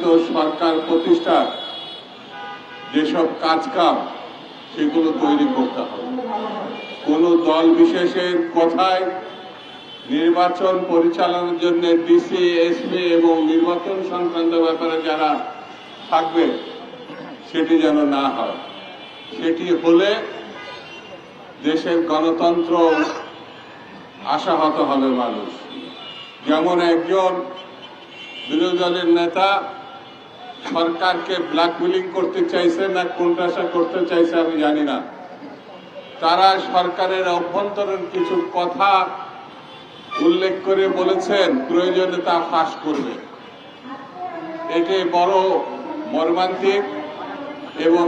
নির্বাচিত সরকার প্রতিষ্ঠার যেসব কাজ কাম সেগুলো তৈরি করতে হবে। কোন দল বিশেষের কথায় নির্বাচন পরিচালনার জন্য ডিসি, এসপি এবং নির্বাচন সংক্রান্ত ব্যাপারে যারা থাকবে, সেটি যেন না হয়। সেটি হলে দেশের গণতন্ত্র আশাহত হবে মানুষ। যেমন একজন বিরোধী দলের নেতা সরকারকে ব্ল্যাকমেলিং করতে চাইছে না কোনটাশা করতে চাইছে আমি জানি না। তারা সরকারের অভ্যন্তরীণ কিছু কথা উল্লেখ করে বলেছেন প্রয়োজনে তা ফাঁস করবে। এটি বড় মর্মান্তিক এবং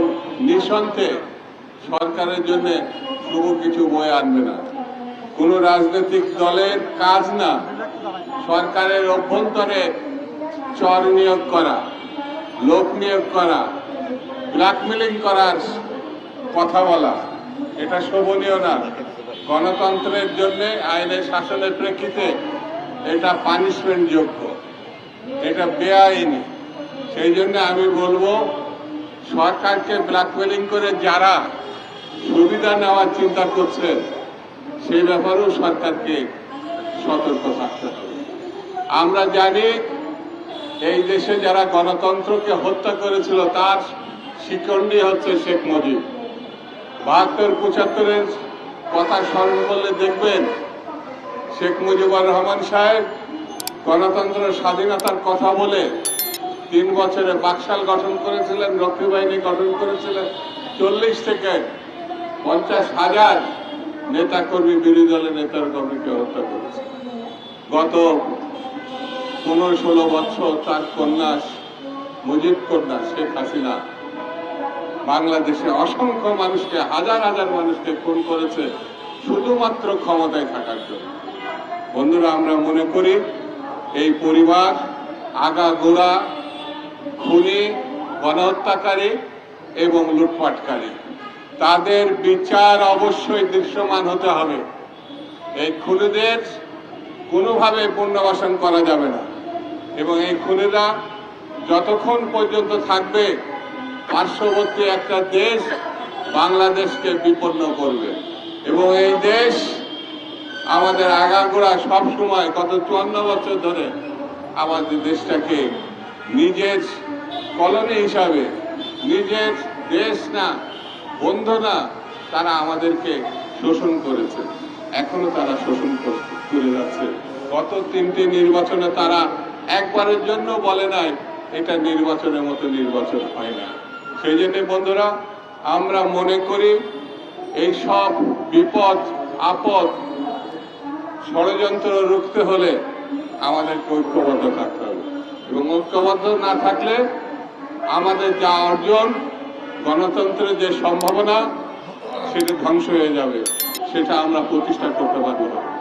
নিঃসন্দেহে সরকারের জন্য শুভ কিছু বয়ে আনবে না। কোন রাজনৈতিক দলের কাজ না, সরকারের অভ্যন্তরে চর নিয়োগ করা। লোক নিয়োগ করা, ব্ল্যাকমেলিং করার কথা বলা, এটা শোভনীয় না। গণতন্ত্রের জন্য আইনের শাসনের প্রেক্ষিতে এটা পানিশমেন্ট যোগ্য। এটা বেআইনি। সেই জন্য আমি বলব, সরকারকে ব্ল্যাকমেলিং করে যারা সুবিধা নেওয়ার চিন্তা করছেন, সেই ব্যাপারেও সরকারকে সতর্ক থাকতে হবে। আমরা জানি এই দেশে যারা গণতন্ত্রকে হত্যা করেছিল, তার শিকন্ডি হচ্ছে শেখ মুজিব। বাহাত্তর পঁচাত্তরের কথা স্মরণ করলে দেখবেন, শেখ মুজিবুর রহমান সাহেব গণতন্ত্র, স্বাধীনতার কথা বলে তিন বছরে বাকশাল গঠন করেছিলেন, রক্ষী বাহিনী গঠন করেছিলেন, চল্লিশ থেকে পঞ্চাশ হাজার নেতা কর্মী বিরোধী দলের নেতার কর্মীকে হত্যা করেছে। গত পনেরো ষোলো বছর তার কন্যা মুজিব কন্যা শেখ হাসিনা বাংলাদেশে অসংখ্য মানুষকে, হাজার হাজার মানুষকে খুন করেছে শুধুমাত্র ক্ষমতায় থাকার জন্য। বন্ধুরা, আমরা মনে করি এই পরিবার আগা গোড়া খুনি, গণহত্যাকারী এবং লুটপাটকারী, তাদের বিচার অবশ্যই দৃশ্যমান হতে হবে। এই খুনিদের কোনোভাবে পুনর্বাসন করা যাবে না। এবং এই খুনিরা যতক্ষণ পর্যন্ত থাকবে, পার্শ্ববর্তী একটা দেশ বাংলাদেশকে বিপন্ন করবে। এবং এই দেশ আমাদের আগাগোড়া সব সময় গত চুয়ান্ন বছর ধরে আমাদের দেশটাকে নিজের কলোনি হিসাবে, নিজের দেশ না, বন্ধু না, তারা আমাদেরকে শোষণ করেছে। এখনও তারা শোষণ কর- যাচ্ছে। গত তিনটি নির্বাচনে তারা একবারের জন্য বলে নাই, এটা নির্বাচনের মতো নির্বাচন হয় না। সেই জন্য বন্ধুরা, আমরা মনে করি এই সব বিপদ, আপদ ষড়যন্ত্র রুখতে হলে আমাদেরকে ঐক্যবদ্ধ থাকতে হবে। এবং ঐক্যবদ্ধ না থাকলে আমাদের যা অর্জন, গণতন্ত্রের যে সম্ভাবনা, সেটা ধ্বংস হয়ে যাবে। সেটা আমরা প্রতিষ্ঠা করতে পারব না